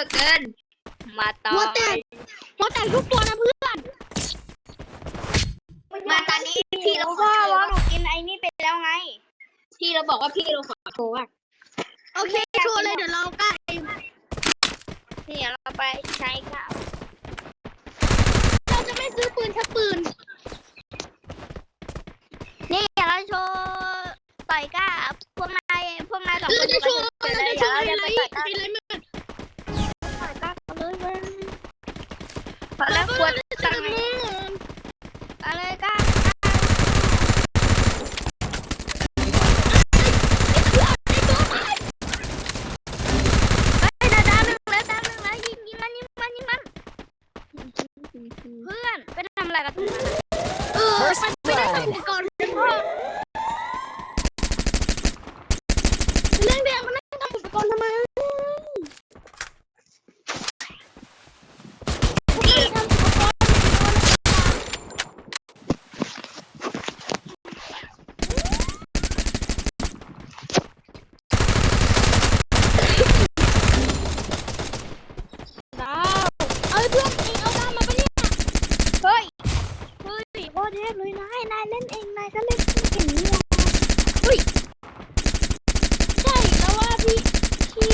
อร์เกิน มาต่อหัวแตกหัวแตกทุกตัวนะเพื่อนมาตอนนี้พี่เราขอว่าโทว่าษหนูกินไอ้นี่ไปแล้วไง พี่เราบอกว่าพี่เราขอโทษว่าโอเคโชว์เลยเดี๋ยวเราใกล้นี่เดี๋ยวเราไปใช้ค่ะเราจะไม่ซื้อปืนแค่ปืน นี่เดี๋ยวเราโชว์ต่อยก้าพวกนายพวกนายสองคเรานจะโชว์ไปเราเลยจะโชเดี๋ยวว์เราไฮจะไลไปท์ต่อยก้าไฮไลท์มัน ต่อยก้ากันเลยเว้ยพอ แล้ แล้ว ว ก็ ควร เราจะ ตั้ง ทำ ไง มือ อะไรก้าเฮ้ยดาวดาวหนึ่งแล้วดาวหนึ่งแล้วยิงยิงมันยิงมันยิงมันเพื่อนไปทำอะไรกับตรงนั้นอะ เออมันไม่ได้ทำอุปกรณ์เรื่องแดงมันไม่ได้ทำอุปกรณ์ทำไมไม่ได้ทำอุปกรณ์ ดาว เอาเพื่อนเองเอาตามมาปะเนี่ย เฮ้ย เฮ้ยโคตรเทพเลยนาย นายเล่นเอง นายก็เล่นเก่งนี่หว่าเฮ้ย ใช่แล้วว่าพี่ พี่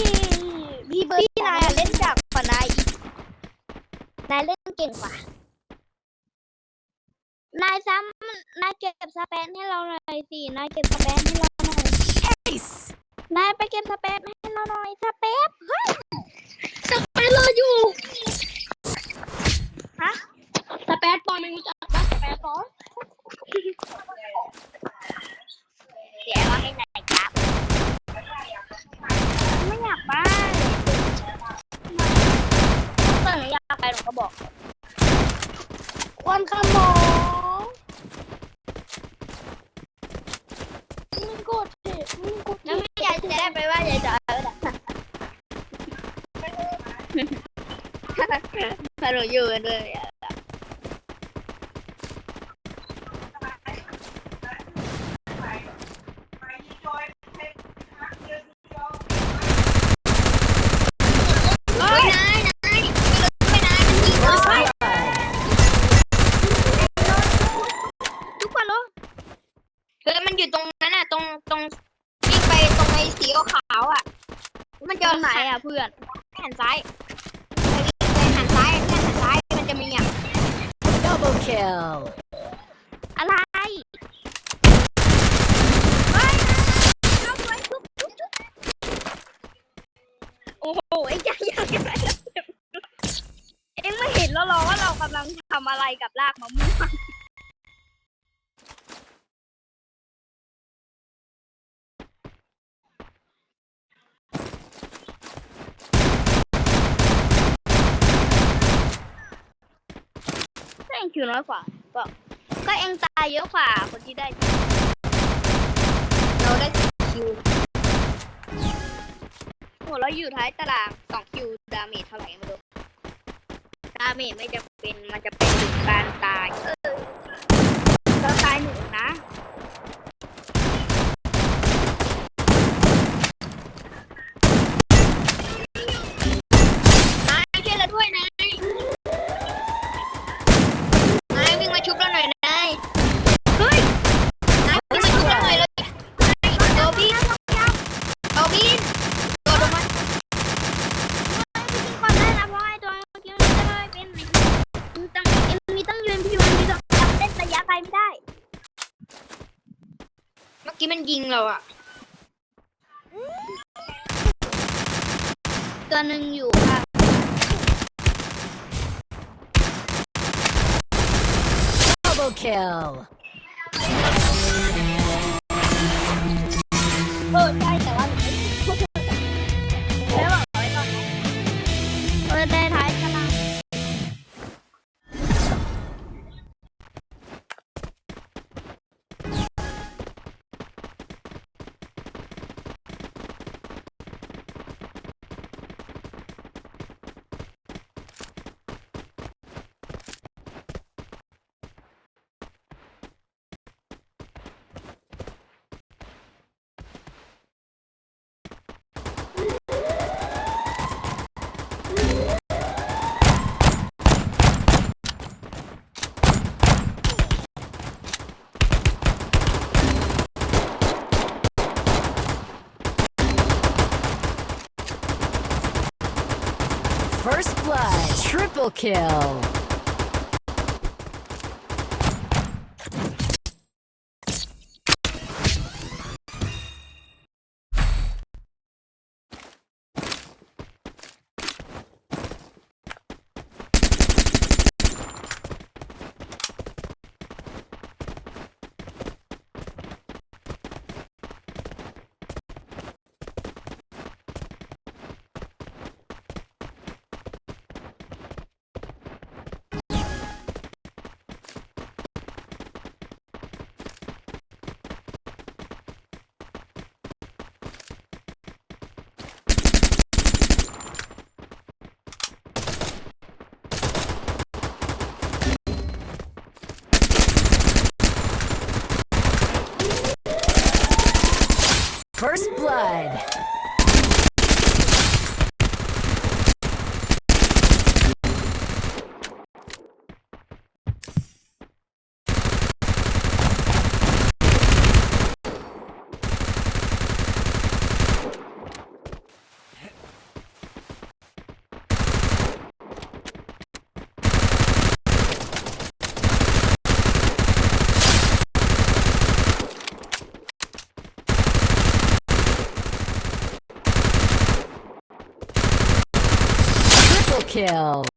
พี่เบิร์ดพี่นายอะเล่นจากกว่านายอีก นายเล่นเก่งกว่า นายซ้ำนายเก็บ สเปนให้เราหน่อยสินายเก็บสเปนให้เราหน่อยนายไปเก็บสเปนให้เราหน่อยสเปนเฮ้ยสเปซรออยู่ ฮะ สเปซปอนไม่รู้จักปะสเปซปอนเสียว่าให้นายจับ ไม่อยากไปถ้าหนูอยากไปหนูก็บอก ควันขโมงมึงกดเจ็บมึงกด แล้ เจ็ ว บ ไม่ยายจะได้ไปว่ายายจะเอาไปไหนถ้าหนูอยู่กันด้วยอะ เฮ้ยนายนายไม่นายมันยิงเรา ไปทุกคนลงเฮ้ยมันอยู่ตรงนั้นน่ะ ตรงตรงวิ่งไปตรงไอ้สีขาวอะ มันเจะตรงไหนอะเพื่อนหันซ้ายไปหันซ้ายแค่หันซ้ายมันจะมีอะ Double kill. อะไรเฮ้ยเอาไว้ทุบทุบทุบโอ้โหไอ้ยังยังยังเอ็งไม่เห็นแล้วหรอว่าเรากำลังทำอะไรกับรากมะม่วง คิวน้อยกว่าก็ก็เองตายเยอะกว่าคนที่ได้เราได้คิวโหเราอยู่ท้ายตารางสองคิวดาเมจเท่าไหร่ไม่รู้ดาเมจไม่จะเป็นมันจะเป็นถึงการตายเออเราตายหนึ่งนะ นายช่วยเราด้วยนายนายวิ่งมาชุบเราหน่อยนาย เฮ้ย นายวิ่งมาชุบเราหน่อยเลยนายโดบินโดบินโดดลงมา จริงๆก่อนได้นะเพราะไอ้ตัวเมื่อกี้มันจะไม่เป็นมันต้องเอ็มมีต้องยืนพิวมีต้องจำเล่นระยะไกลไม่ได้ เมื่อกี้มัน ยิงเราอะตัวหนึ่งอยู่ค่ะ First blood, triple kill. Kill.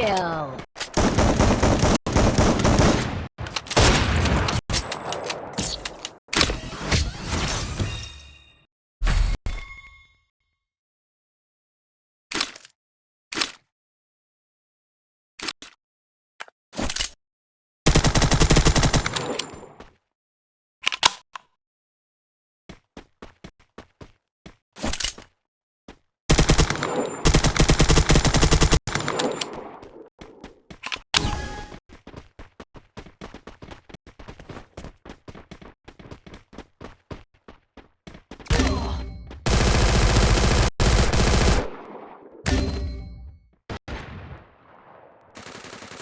Kill.